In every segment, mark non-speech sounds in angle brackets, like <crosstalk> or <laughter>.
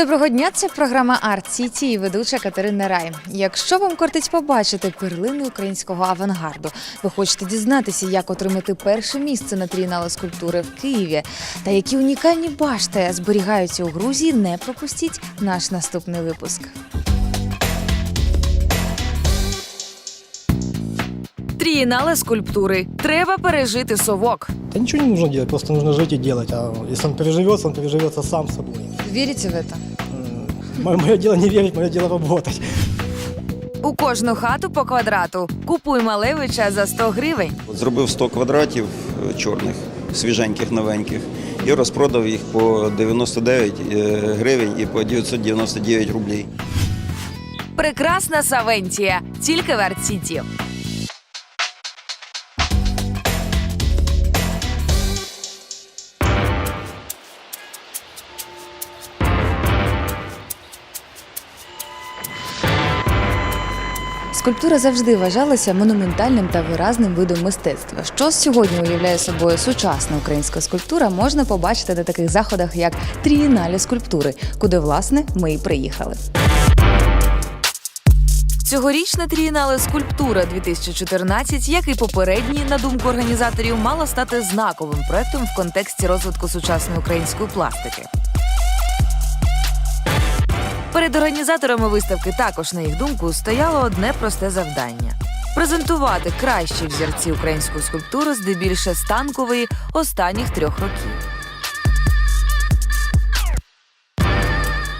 Доброго дня, це програма Арт Сіті і ведуча Катерина Рай. Якщо вам кортить побачити перлини українського авангарду, ви хочете дізнатися, як отримати перше місце на трієнале скульптури в Києві та які унікальні башти зберігаються у Грузії, не пропустіть наш наступний випуск. Трієнале скульптури. Треба пережити совок. Да ничего не нужно делать, просто нужно жить и делать. А если он переживется, он переживется сам собой. Вірите в це? Мое, мое дело не верить, мое дело работать. У кожну хату по квадрату. Купуй Малевича за 100 гривень. От Зробив 100 квадратів е, чорних, свіженьких, новеньких, і розпродав їх по 99 е, гривень і по 999 рублів. Прекрасна Савентія, тільки в Арт-Сіті. Скульптура завжди вважалася монументальним та виразним видом мистецтва. Що сьогодні уявляє собою сучасна українська скульптура, можна побачити на таких заходах, як трієналі скульптури, куди власне ми і приїхали. Цьогорічна трієнале скульптура 2014, як і попередні, на думку організаторів, мала стати знаковим проектом в контексті розвитку сучасної української пластики. Перед організаторами виставки також, на їх думку, стояло одне просте завдання презентувати кращі взірці української скульптури, здебільше станкової останніх трьох років.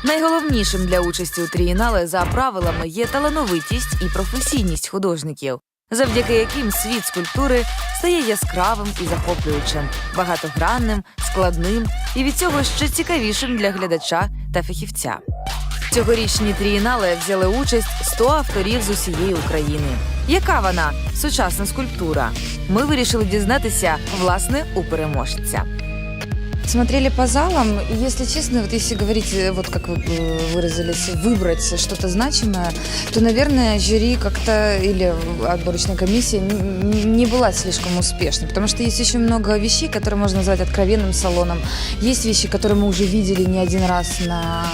Найголовнішим для участі у трієнале за правилами є талановитість і професійність художників, завдяки яким світ скульптури стає яскравим і захоплюючим, багатогранним, складним і від цього ще цікавішим для глядача та фахівця. Цьогорічні трієнале взяли участь 100 авторів з усієї України. Яка вона сучасна скульптура? Ми вирішили дізнатися власне у переможця. Смотрели по залам, и если честно, вот если говорить, э, вот как вы э, выразились, выбрать что-то значимое, то, наверное, жюри как-то или отборочная комиссия не была слишком успешной, потому что есть очень много вещей, которые можно назвать откровенным салоном. Есть вещи, которые мы уже видели не один раз на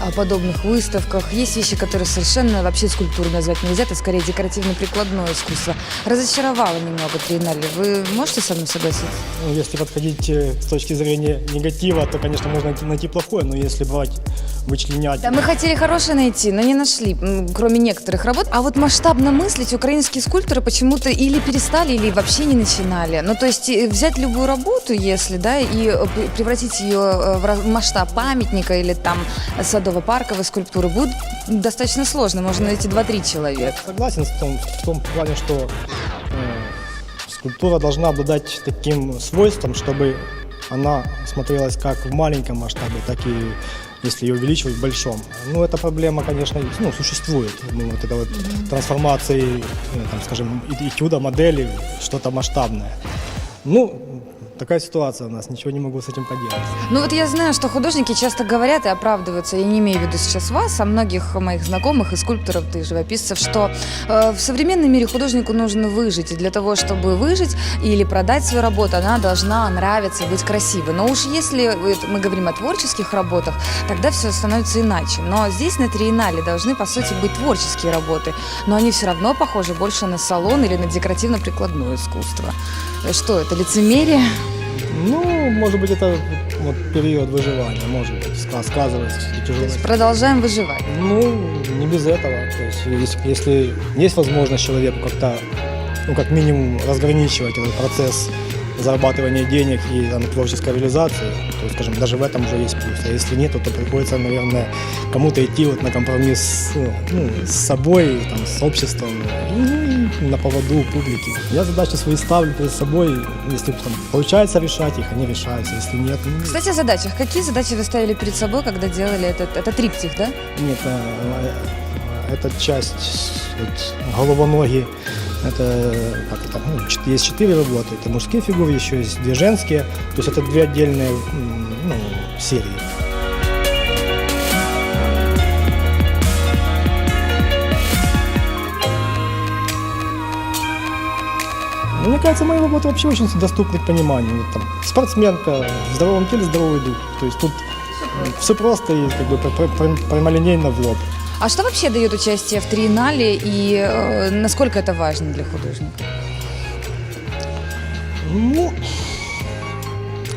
а, подобных выставках. Есть вещи, которые совершенно вообще скульптуру назвать нельзя, это скорее декоративно-прикладное искусство. Разочаровало немного Триеннале. Вы можете со мной согласиться? Ну, если подходить э, с точки зрения негатива, то, конечно, можно найти, плохое, но если брать, вычленять... Да, мы хотели хорошее найти, но не нашли, м, кроме некоторых работ. А вот масштабно мыслить украинские скульпторы почему-то или перестали, или вообще не начинали. Ну, то есть э, взять любую работу, если, да, и э, пр- превратить ее э, в масштаб памятника или там садово-парковой скульптуры будет достаточно сложно. Можно найти 2-3 человека. Согласен в том, в том плане, что э, скульптура должна обладать таким свойством, чтобы она смотрелась как в маленьком масштабе, так и если ее увеличивать в большом. Ну, эта проблема, конечно, ну, существует. Ну, вот это вот трансформации, э, там, скажем, и- этюда, модели, в что-то масштабное. Ну, такая ситуация у нас, ничего не могу с этим поделать. Ну вот я знаю, что художники часто говорят и оправдываются, я не имею в виду сейчас вас, а многих моих знакомых и скульпторов, и живописцев, что э, в современном мире художнику нужно выжить, и для того, чтобы выжить или продать свою работу, она должна нравиться, быть красивой. Но уж если мы говорим о творческих работах, тогда все становится иначе. Но здесь на Триеннале должны, по сути, быть творческие работы, но они все равно похожи больше на салон или на декоративно-прикладное искусство. Э, Что это, лицемерие? Ну, может быть, это вот период выживания, может быть, ска- сказывается все-таки тяжело. Продолжаем выживать. Ну, не без этого. То есть, если, если есть возможность человеку как-то, ну, как минимум, разграничивать этот процесс зарабатывания денег и там, творческой реализации, то, скажем, даже в этом уже есть плюс. А если нет, то приходится, наверное, кому-то идти вот на компромисс ну, ну, с собой, там, с обществом и на поводу публики. Я задачи свои ставлю перед собой. Если там, получается решать их, они решаются. Если нет, ну, Кстати, о задачах. Какие задачи вы ставили перед собой, когда делали этот, это триптих, да? Нет, э, эта часть вот, головоноги, это, как это, ну, есть четыре работы, это мужские фигуры, еще есть две женские, то есть это две отдельные ну, серии. Мне кажется, мои работы вообще очень доступны к пониманию. Вот там спортсменка, в здоровом теле здоровый дух. То есть тут Все просто и как бы пр- пр- прямолинейно в лоб. А что вообще дает участие в триеннале и э, насколько это важно для художника? Ну,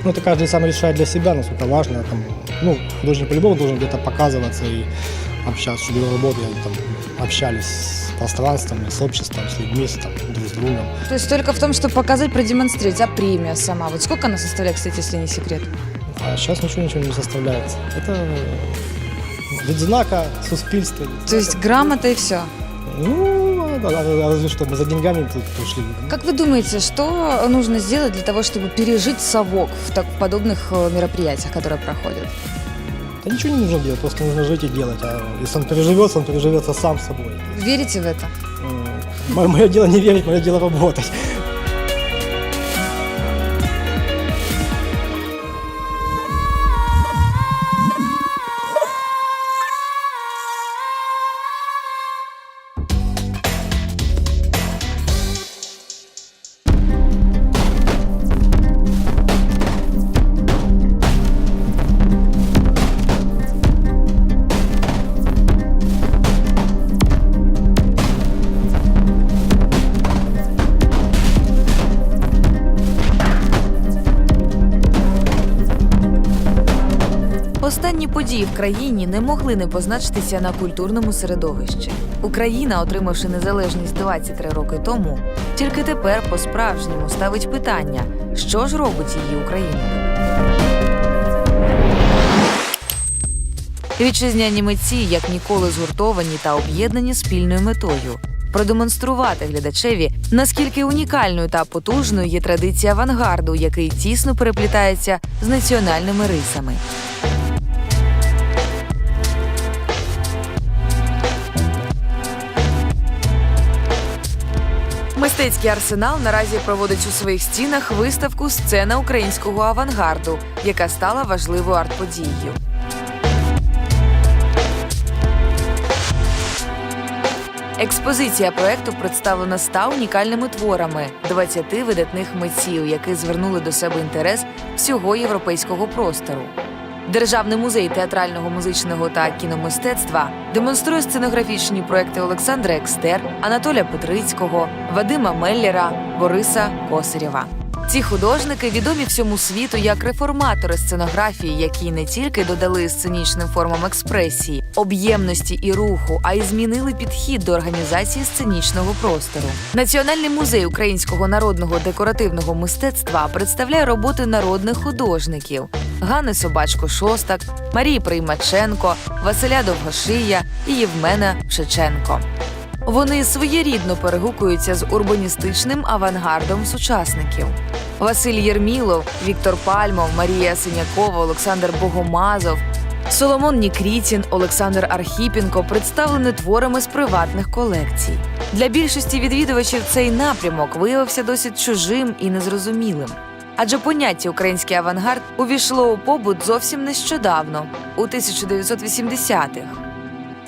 ну, это каждый сам решает для себя, насколько важно. Там, ну, художник по-любому должен где-то показываться и общаться, чтобы его работы там, общались с пространством, с обществом, с людьми, с, там, друг с другом. То есть только в том, чтобы показать, продемонстрировать, а премия сама? Вот сколько она составляет, кстати, если не секрет? А сейчас ничего ничего не составляется. Это відзнака суспільства. То есть грамота и все. Ну, а- а- разве что мы за деньгами тут пришли. Как вы думаете, что нужно сделать для того, чтобы пережить совок в так в подобных э, мероприятиях, которые проходят? Да ничего не нужно делать, просто нужно жить и делать. А если он переживется, он переживется сам собой. Верите в это? Мое, мое дело не верить, мое дело работать. Країні не могли не позначитися на культурному середовищі. Україна, отримавши незалежність 23 роки тому, тільки тепер по-справжньому ставить питання, що ж робить її Україною. Вітчизняні митці як ніколи згуртовані та об'єднані спільною метою продемонструвати глядачеві, наскільки унікальною та потужною є традиція авангарду, який тісно переплітається з національними рисами. Мистецький арсенал наразі проводить у своїх стінах виставку Сцена українського авангарду, яка стала важливою арт-подією. Експозиція проекту представлена ста унікальними творами 20 видатних митців, які звернули до себе інтерес всього європейського простору. Державний музей театрального, музичного та кіномистецтва демонструє сценографічні проекти Олександра Екстер, Анатолія Петрицького, Вадима Меллера, Бориса Косарєва. Ці художники відомі всьому світу як реформатори сценографії, які не тільки додали сценічним формам експресії, об'ємності і руху, а й змінили підхід до організації сценічного простору. Національний музей українського народного декоративного мистецтва представляє роботи народних художників Ганни Собачко Шостак, Марії Приймаченко, Василя Довгошия і Євмена Шеченко. Вони своєрідно перегукуються з урбаністичним авангардом сучасників. Василь Єрмілов, Віктор Пальмов, Марія Синякова, Олександр Богомазов, Соломон Нікрітін, Олександр Архіпінко представлені творами з приватних колекцій. Для більшості відвідувачів цей напрямок виявився досить чужим і незрозумілим. Адже поняття український авангард увійшло у побут зовсім нещодавно, у 1980-х.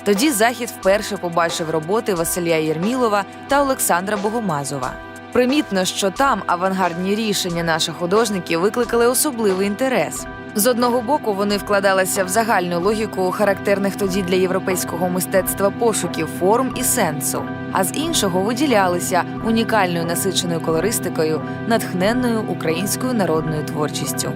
Тоді захід вперше побачив роботи Василя Єрмілова та Олександра Богомазова. Примітно, що там авангардні рішення наших художників викликали особливий інтерес. З одного боку, вони вкладалися в загальну логіку характерних тоді для європейського мистецтва пошуків форм і сенсу, а з іншого виділялися унікальною насиченою колористикою, натхненною українською народною творчістю.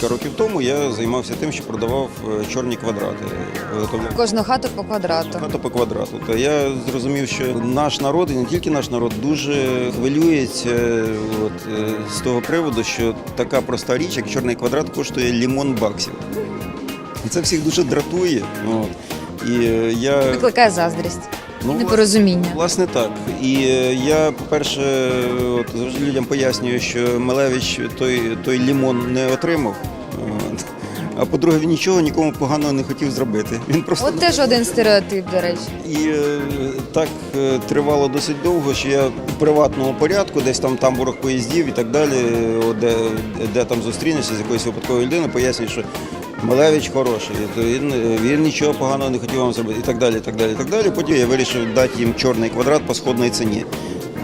Кілька років тому я займався тим, що продавав е, чорні квадрати. Виготовляв Кожну хату по квадрату. Хата по квадрату. То я зрозумів, що наш народ, і не тільки наш народ, дуже хвилюється е, от, е, з того приводу, що така проста річ, як чорний квадрат, коштує лімон баксів. І це всіх дуже дратує. От. І е, я Викликає заздрість, ну, непорозуміння. Власне так. І е, я, по-перше, от, завжди людям пояснюю, що Мелевич той, той лімон не отримав. От. А по-друге, він нічого нікому поганого не хотів зробити. <laughs> Він просто От теж один стереотип, до речі. і е, так е, тривало досить довго, що я у приватному порядку, десь там в тамбурах поїздів і так далі, де, де там зустрінешся з якоюсь випадковою людиною, пояснюю, що Малевич хороший, він, він нічого поганого не хотів вам зробити, і так далі. і так далі, і так далі. Потім я вирішив дати їм чорний квадрат по сходній ціні.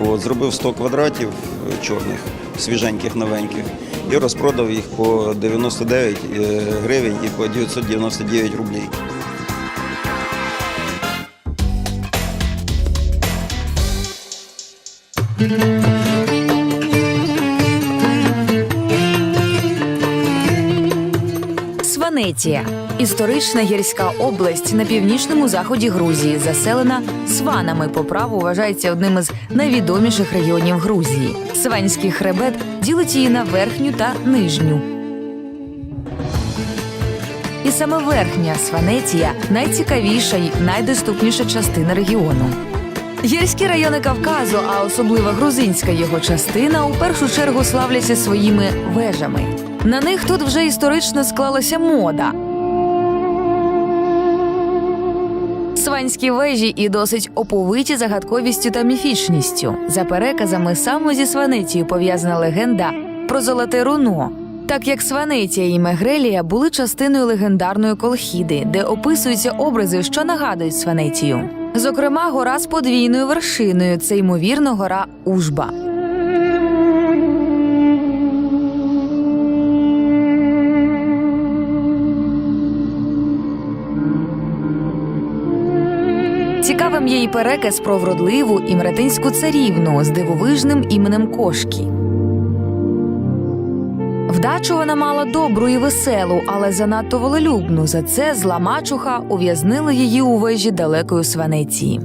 От, зробив 100 квадратів е, чорних, свіженьких, новеньких, і розпродав їх по 99 е, гривень і по 999 рублей. Сванетія історична гірська область на північному заході Грузії, заселена сванами. По праву вважається одним із найвідоміших регіонів Грузії. Сванський хребет ділить її на верхню та нижню. І саме верхня Сванетія найцікавіша й найдоступніша частина регіону. Гірські райони Кавказу, а особливо грузинська його частина, у першу чергу славляться своїми вежами. На них тут вже історично склалася мода. Сванські вежі і досить оповиті загадковістю та міфічністю. За переказами саме зі Сванетією пов'язана легенда про золоте руно. Так як Сванетія і Мегрелія були частиною легендарної колхіди, де описуються образи, що нагадують Сванетію. Зокрема, гора з подвійною вершиною це ймовірно гора Ужба. Й переказ про вродливу і мретинську царівну з дивовижним іменем Кошкі. Вдачу вона мала добру і веселу, але занадто волелюбну. За це зла мачуха ув'язнила її у вежі далекої Сванеції.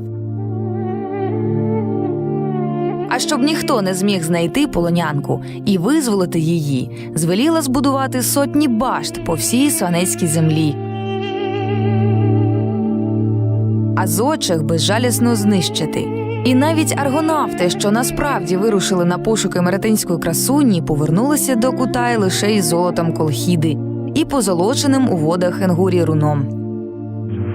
А щоб ніхто не зміг знайти полонянку і визволити її, звеліла збудувати сотні башт по всій сванецькій землі, а зочих безжалісно знищити. І навіть аргонавти, що насправді вирушили на пошуки меретинської красуні, повернулися до Кутай лише із золотом колхіди і позолоченим у водах Енгурі руном.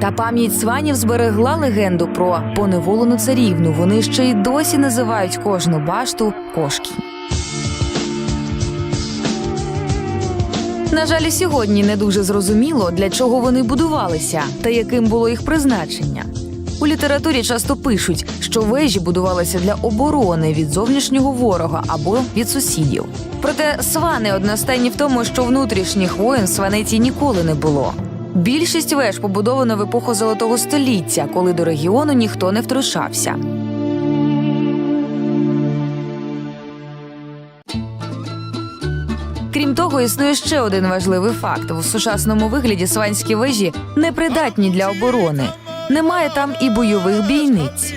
Та пам'ять сванів зберегла легенду про поневолену царівну. Вони ще й досі називають кожну башту кошки. На жаль, сьогодні не дуже зрозуміло, для чого вони будувалися та яким було їх призначення. У літературі часто пишуть, що вежі будувалися для оборони від зовнішнього ворога або від сусідів. Проте свани одностайні в тому, що внутрішніх воїн в сванеті ніколи не було. Більшість веж побудовано в епоху золотого століття, коли до регіону ніхто не втручався. Крім того, існує ще один важливий факт: в сучасному вигляді сванські вежі непридатні для оборони. Немає там і бойових бійниць.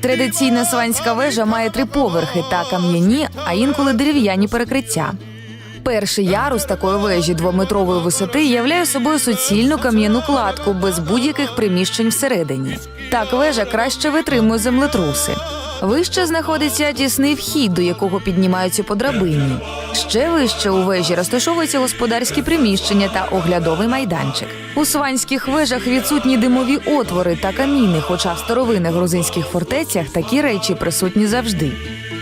Традиційна сванська вежа має три поверхи та кам'яні, а інколи дерев'яні перекриття. Перший ярус такої вежі двометрової висоти являє собою суцільну кам'яну кладку без будь-яких приміщень всередині. Так вежа краще витримує землетруси. Вище знаходиться тісний вхід, до якого піднімаються по драбині. Ще вище у вежі розташовуються господарські приміщення та оглядовий майданчик. У сванських вежах відсутні димові отвори та каміни, хоча в старовинних грузинських фортецях такі речі присутні завжди.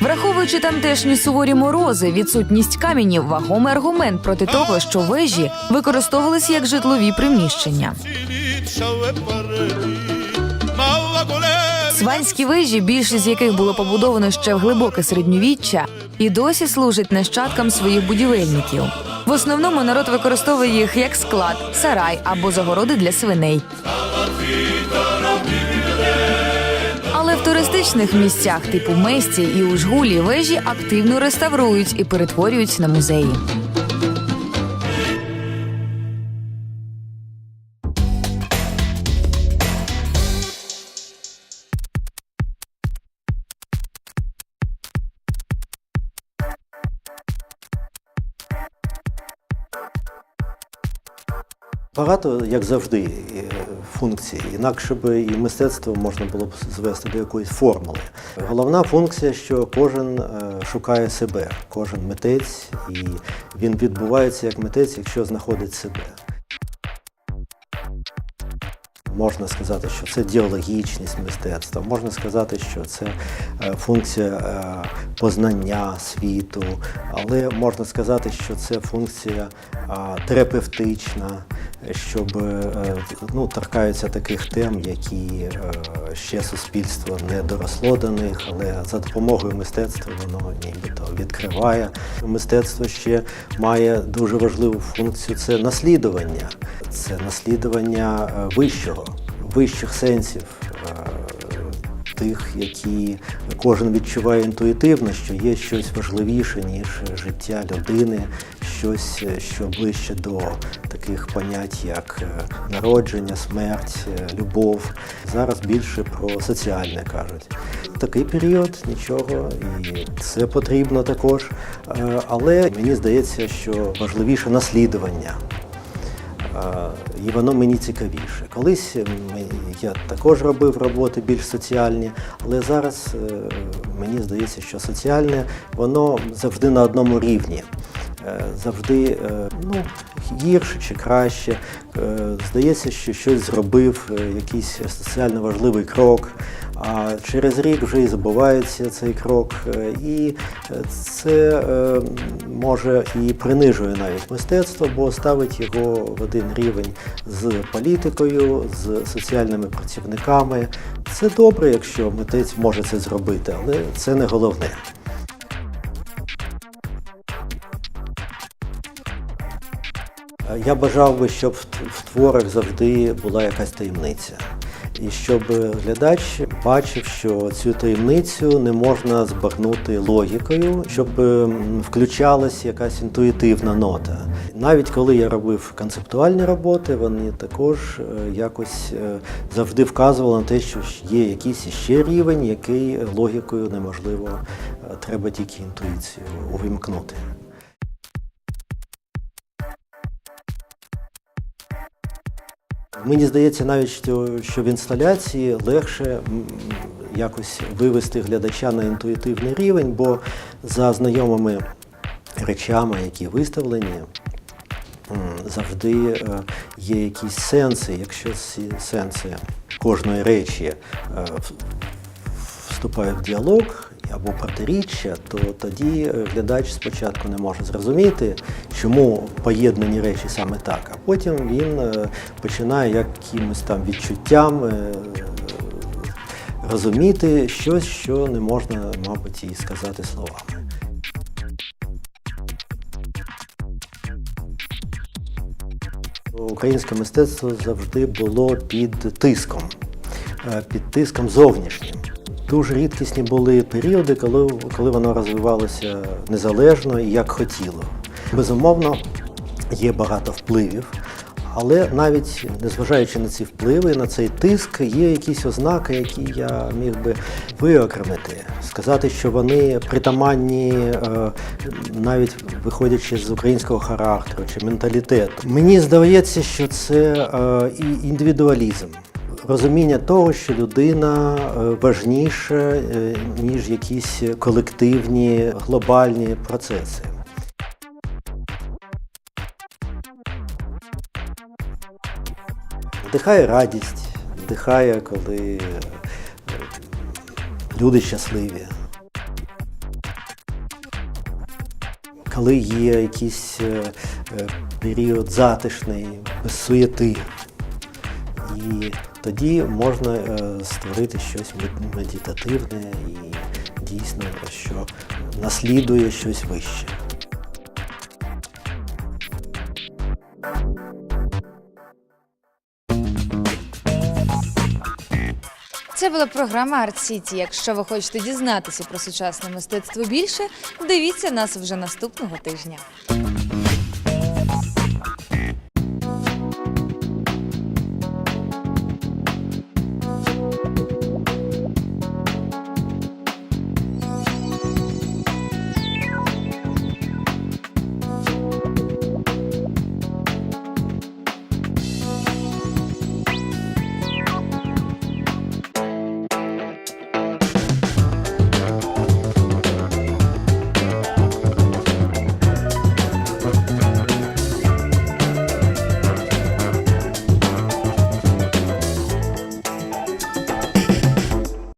Враховуючи тамтешні суворі морози, відсутність каменів вагомий аргумент проти того, що вежі використовувалися як житлові приміщення. Сванські вежі, більшість з яких було побудовано ще в глибоке середньовіччя, і досі служать нащадкам своїх будівельників. В основному народ використовує їх як склад, сарай або загороди для свиней. Але в туристичних місцях типу Месті і Ужгулі вежі активно реставрують і перетворюють на музеї. Багато, як завжди, е, функції. Інакше би і мистецтво можна було б звести до якоїсь формули. Головна функція, що кожен е, шукає себе, кожен митець, і він відбувається як митець, якщо знаходить себе. Можна сказати, що це діалогічність мистецтва, можна сказати, що це е, функція познання світу, але можна сказати, що це функція терапевтична, щоб е, ну, торкаються таких тем, які е, ще суспільство не доросло до них, але за допомогою мистецтва воно нібито відкриває. Мистецтво ще має дуже важливу функцію це наслідування, це наслідування е, вищого, вищих сенсів. Тих, які кожен відчуває інтуїтивно, що є щось важливіше, ніж життя людини, щось, що ближче до таких понять, як е, народження, смерть, е, любов. Зараз більше про соціальне кажуть. Такий період нічого, і це потрібно також. Е, Але мені здається, що важливіше наслідування. І воно мені цікавіше. Колись я також робив роботи більш соціальні, але зараз е, мені здається, що соціальне воно завжди на одному рівні. Завжди е, ну, гірше чи краще. Е, Здається, що щось зробив, е, якийсь соціально важливий крок, а через рік вже і забувається цей крок. І це може і принижує навіть мистецтво, бо ставить його в один рівень з політикою, з соціальними працівниками. Це добре, якщо митець може це зробити, але це не головне. Я бажав би, щоб в творах завжди була якась таємниця. І щоб глядач бачив, що цю таємницю не можна збагнути логікою, щоб ем, включалась якась інтуїтивна нота. Навіть коли я робив концептуальні роботи, вони також е, якось е, завжди вказували на те, що є якийсь іще рівень, який логікою неможливо, е, треба тільки інтуїцію увімкнути. Мені здається навіть, що, в інсталяції легше якось вивести глядача на інтуїтивний рівень, бо за знайомими речами, які виставлені, завжди е, є якісь сенси. Якщо ці сенси кожної речі е, вступають в діалог або протиріччя, то тоді е, глядач спочатку не може зрозуміти, чому поєднані речі саме так, а потім він е, починає якимось там відчуттям е, розуміти щось, що не можна, мабуть, і сказати словами. Українське мистецтво завжди було під тиском, під тиском зовнішнім. Дуже рідкісні були періоди, коли, коли воно розвивалося незалежно і як хотіло. Безумовно, є багато впливів, але навіть незважаючи на ці впливи, на цей тиск, є якісь ознаки, які я міг би виокремити, сказати, що вони притаманні, е, навіть виходячи з українського характеру чи менталітету. Мені здається, що це е, і індивідуалізм. Розуміння того, що людина е, важніша, е, ніж якісь колективні глобальні процеси. Вдихає радість, вдихає, коли е, люди щасливі. Коли є якийсь період затишний, без суєти. І тоді можна е, створити щось мед- медитативне і дійсно, що наслідує щось вище. Це була програма Арт Сіті. Якщо ви хочете дізнатися про сучасне мистецтво більше, дивіться нас вже наступного тижня.